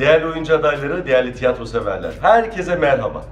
Değerli oyuncu adayları, değerli tiyatro severler, herkese merhaba.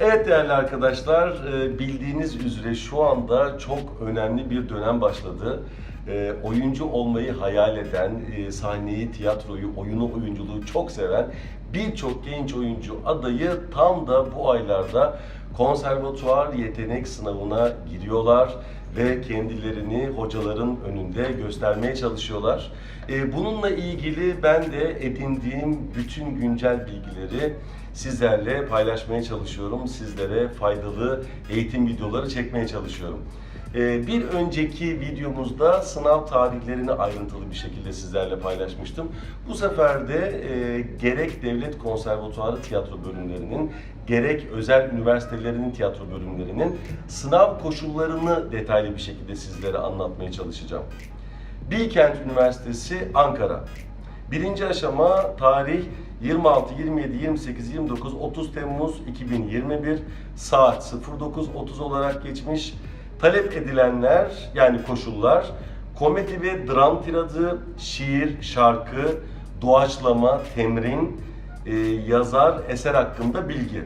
Evet değerli arkadaşlar, e, bildiğiniz üzere şu anda çok önemli bir dönem başladı. E, Oyuncu olmayı hayal eden, e, sahneyi, tiyatroyu, oyunu, oyunculuğu çok seven birçok genç oyuncu adayı tam da bu aylarda konservatuvar yetenek sınavına giriyorlar ve kendilerini hocaların önünde göstermeye çalışıyorlar. Ee, Bununla ilgili ben de edindiğim bütün güncel bilgileri sizlerle paylaşmaya çalışıyorum. Sizlere faydalı eğitim videoları çekmeye çalışıyorum. Ee, Bir önceki videomuzda sınav tarihlerini ayrıntılı bir şekilde sizlerle paylaşmıştım. Bu sefer de e, gerek devlet konservatuarı tiyatro bölümlerinin gerek özel üniversitelerinin tiyatro bölümlerinin sınav koşullarını detaylı bir şekilde sizlere anlatmaya çalışacağım. Bilkent Üniversitesi Ankara. Birinci aşama tarih 26, 27, 28, 29, 30 Temmuz 2021 saat 09.30 olarak geçmiş. Talep edilenler yani koşullar komedi ve dram tiradı, şiir, şarkı, doğaçlama, temrin, e, yazar, eser hakkında bilgi.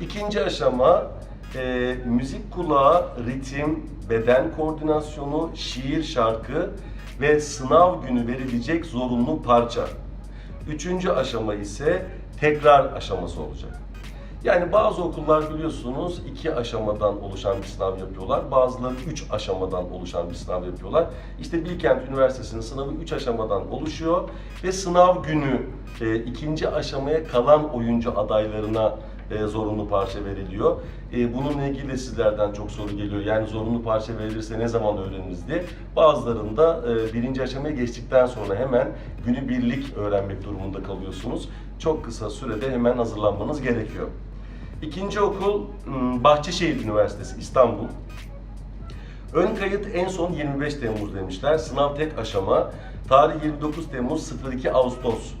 İkinci aşama e, müzik kulağı, ritim, beden koordinasyonu, şiir, şarkı ve sınav günü verilecek zorunlu parça. Üçüncü aşama ise tekrar aşaması olacak. Yani bazı okullar biliyorsunuz iki aşamadan oluşan bir sınav yapıyorlar. Bazıları üç aşamadan oluşan bir sınav yapıyorlar. İşte Bilkent Üniversitesi'nin sınavı üç aşamadan oluşuyor ve sınav günü e, ikinci aşamaya kalan oyuncu adaylarına e, zorunlu parça veriliyor. E, bununla ilgili de sizlerden çok soru geliyor. Yani zorunlu parça verilirse ne zaman öğreniriz diye. Bazılarında e, birinci aşamaya geçtikten sonra hemen günü birlik öğrenmek durumunda kalıyorsunuz. Çok kısa sürede hemen hazırlanmanız gerekiyor. İkinci okul hmm, Bahçeşehir Üniversitesi İstanbul. Ön kayıt en son 25 Temmuz demişler. Sınav tek aşama. Tarih 29 Temmuz 02 Ağustos.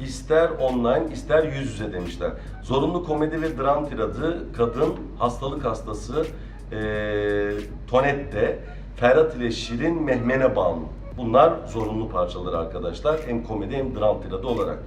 İster online ister yüz yüze demişler. Zorunlu komedi ve dram tiradı, kadın, hastalık hastası, eee Tonet'te, Ferhat ile Şirin, Mehmene Bağlı. Bunlar zorunlu parçalar arkadaşlar. Hem komedi hem dram tiradı olarak.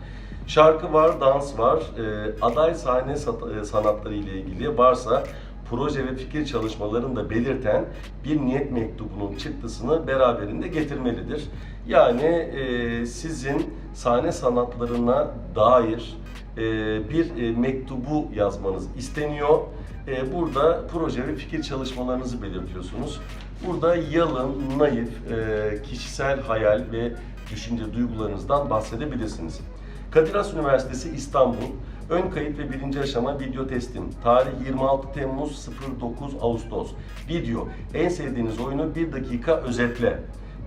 Şarkı var, dans var. Eee, aday sahne e, sanatları ile ilgili varsa proje ve fikir çalışmalarını da belirten bir niyet mektubunun çıktısını beraberinde getirmelidir. Yani e, sizin sahne sanatlarına dair e, bir e, mektubu yazmanız isteniyor. E, burada proje ve fikir çalışmalarınızı belirtiyorsunuz. Burada yalın, naif, e, kişisel hayal ve düşünce duygularınızdan bahsedebilirsiniz. Kadir Has Üniversitesi İstanbul Ön kayıt ve birinci aşama video testim. Tarih 26 Temmuz 09 Ağustos. Video. En sevdiğiniz oyunu bir dakika özetle.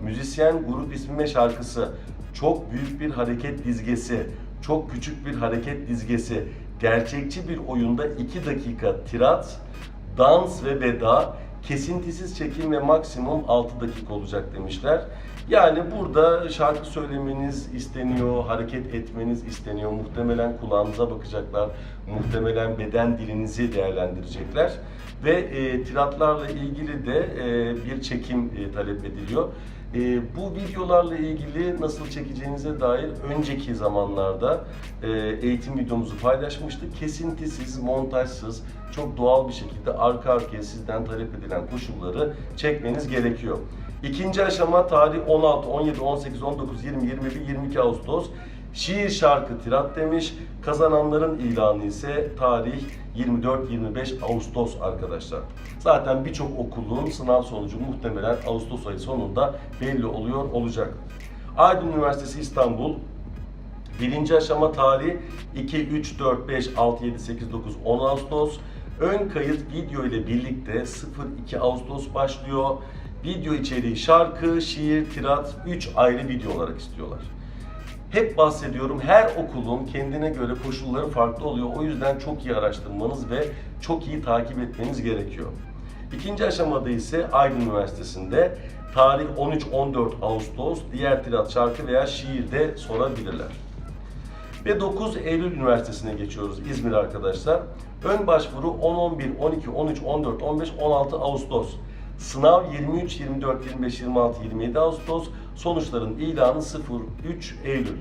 Müzisyen, grup ismi ve şarkısı. Çok büyük bir hareket dizgesi. Çok küçük bir hareket dizgesi. Gerçekçi bir oyunda 2 dakika tirat, dans ve veda, kesintisiz çekim ve maksimum 6 dakika olacak demişler. Yani burada şarkı söylemeniz isteniyor, hareket etmeniz isteniyor. Muhtemelen kulağınıza bakacaklar, muhtemelen beden dilinizi değerlendirecekler. Ve e, tiratlarla ilgili de e, bir çekim e, talep ediliyor. E, bu videolarla ilgili nasıl çekeceğinize dair önceki zamanlarda e, eğitim videomuzu paylaşmıştık. Kesintisiz, montajsız, çok doğal bir şekilde arka arkaya sizden talep edilen koşulları çekmeniz gerekiyor. İkinci aşama tarih 16, 17, 18, 19, 20, 21, 22 Ağustos. Şiir şarkı tirat demiş. Kazananların ilanı ise tarih 24-25 Ağustos arkadaşlar. Zaten birçok okulun sınav sonucu muhtemelen Ağustos ayı sonunda belli oluyor olacak. Aydın Üniversitesi İstanbul Birinci aşama tarihi 2, 3, 4, 5, 6, 7, 8, 9, 10 Ağustos. Ön kayıt video ile birlikte 0-2 Ağustos başlıyor. Video içeriği şarkı, şiir, tirat 3 ayrı video olarak istiyorlar. Hep bahsediyorum her okulun kendine göre koşulları farklı oluyor. O yüzden çok iyi araştırmanız ve çok iyi takip etmeniz gerekiyor. İkinci aşamada ise Aydın Üniversitesi'nde tarih 13-14 Ağustos diğer tirat şarkı veya şiir de sorabilirler. Ve 9 Eylül Üniversitesi'ne geçiyoruz İzmir arkadaşlar. Ön başvuru 10, 11, 12, 13, 14, 15, 16 Ağustos. Sınav 23, 24, 25, 26, 27 Ağustos. Sonuçların ilanı 0, 3 Eylül.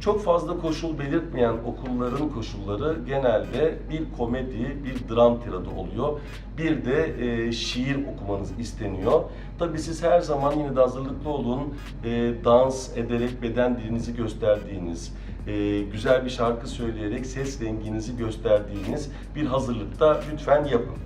Çok fazla koşul belirtmeyen okulların koşulları genelde bir komedi, bir dram tiradı oluyor. Bir de e, şiir okumanız isteniyor. Tabii siz her zaman yine de hazırlıklı olun. E, dans ederek beden dilinizi gösterdiğiniz, e, güzel bir şarkı söyleyerek ses renginizi gösterdiğiniz bir hazırlıkta lütfen yapın.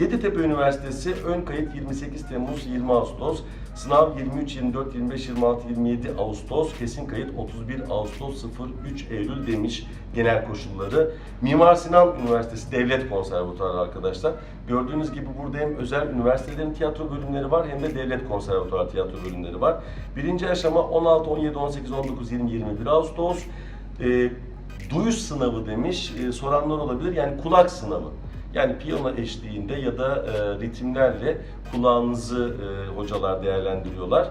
Yeditepe Üniversitesi ön kayıt 28 Temmuz 20 Ağustos, sınav 23, 24, 25, 26, 27 Ağustos, kesin kayıt 31 Ağustos 03 Eylül demiş genel koşulları. Mimar Sinan Üniversitesi Devlet Konservatuarı arkadaşlar. Gördüğünüz gibi burada hem özel üniversitelerin tiyatro bölümleri var hem de devlet konservatuarı tiyatro bölümleri var. Birinci aşama 16, 17, 18, 19, 20, 21 Ağustos. Ee, duyuş sınavı demiş, Ee, soranlar olabilir yani kulak sınavı. Yani piyano eşliğinde ya da e, ritimlerle kulağınızı e, hocalar değerlendiriyorlar.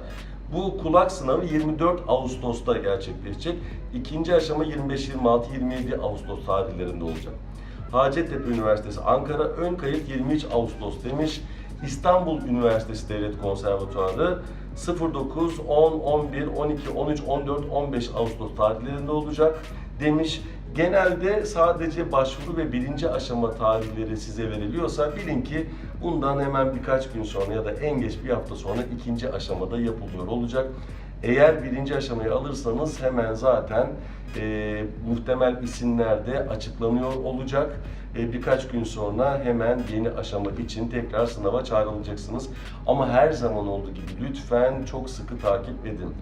Bu kulak sınavı 24 Ağustos'ta gerçekleşecek. İkinci aşama 25, 26, 27 Ağustos tarihlerinde olacak. Hacettepe Üniversitesi Ankara ön kayıt 23 Ağustos demiş. İstanbul Üniversitesi Devlet Konservatuarı 09, 10, 11, 12, 13, 14, 15 Ağustos tarihlerinde olacak demiş. Genelde sadece başvuru ve birinci aşama tarihleri size veriliyorsa bilin ki bundan hemen birkaç gün sonra ya da en geç bir hafta sonra ikinci aşamada yapılıyor olacak. Eğer birinci aşamayı alırsanız hemen zaten e, muhtemel isimler de açıklanıyor olacak. E, birkaç gün sonra hemen yeni aşama için tekrar sınava çağrılacaksınız. Ama her zaman olduğu gibi lütfen çok sıkı takip edin.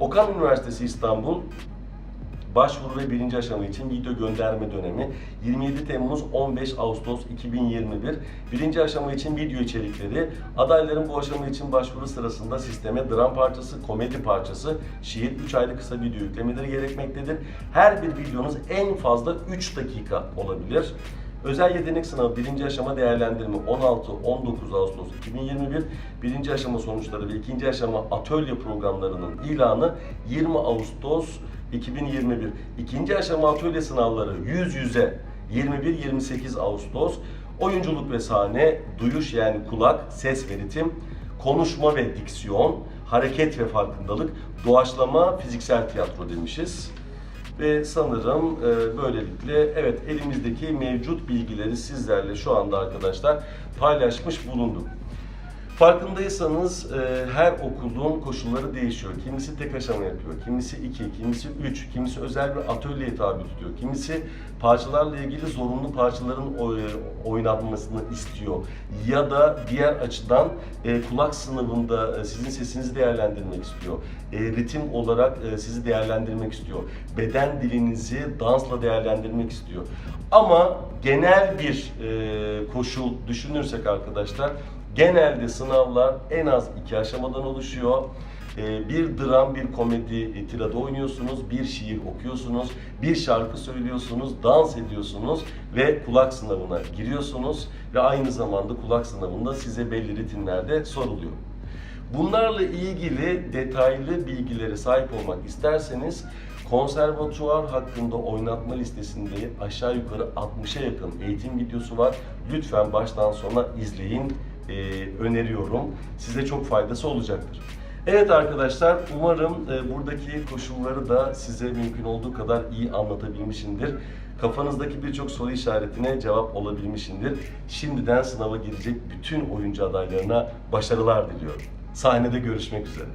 Okan Üniversitesi İstanbul Başvuru ve birinci aşama için video gönderme dönemi 27 Temmuz 15 Ağustos 2021. Birinci aşama için video içerikleri. Adayların bu aşama için başvuru sırasında sisteme dram parçası, komedi parçası, şiir 3 aylık kısa video yüklemeleri gerekmektedir. Her bir videonuz en fazla 3 dakika olabilir. Özel yetenek sınavı birinci aşama değerlendirme 16-19 Ağustos 2021, birinci aşama sonuçları ve ikinci aşama atölye programlarının ilanı 20 Ağustos 2021. İkinci aşama atölye sınavları yüz yüze 21-28 Ağustos. Oyunculuk ve sahne, duyuş yani kulak, ses ve ritim, konuşma ve diksiyon, hareket ve farkındalık, doğaçlama, fiziksel tiyatro demişiz. Ve sanırım e, böylelikle evet elimizdeki mevcut bilgileri sizlerle şu anda arkadaşlar paylaşmış bulundum. Farkındaysanız e, her okulun koşulları değişiyor. Kimisi tek aşama yapıyor, kimisi iki, kimisi üç, kimisi özel bir atölyeye tabi tutuyor. Kimisi parçalarla ilgili zorunlu parçaların oy- oynanmasını istiyor. Ya da diğer açıdan e, kulak sınavında e, sizin sesinizi değerlendirmek istiyor. E, ritim olarak e, sizi değerlendirmek istiyor. Beden dilinizi dansla değerlendirmek istiyor. Ama genel bir e, koşul düşünürsek arkadaşlar Genelde sınavlar en az iki aşamadan oluşuyor. Ee, Bir dram, bir komedi e, tiradı oynuyorsunuz, bir şiir okuyorsunuz, bir şarkı söylüyorsunuz, dans ediyorsunuz ve kulak sınavına giriyorsunuz ve aynı zamanda kulak sınavında size belli ritimlerde soruluyor. Bunlarla ilgili detaylı bilgilere sahip olmak isterseniz konservatuvar hakkında oynatma listesinde aşağı yukarı 60'a yakın eğitim videosu var. Lütfen baştan sona izleyin e, öneriyorum. Size çok faydası olacaktır. Evet arkadaşlar, umarım e, buradaki koşulları da size mümkün olduğu kadar iyi anlatabilmişimdir. Kafanızdaki birçok soru işaretine cevap olabilmişimdir. Şimdiden sınava girecek bütün oyuncu adaylarına başarılar diliyorum. Sahnede görüşmek üzere.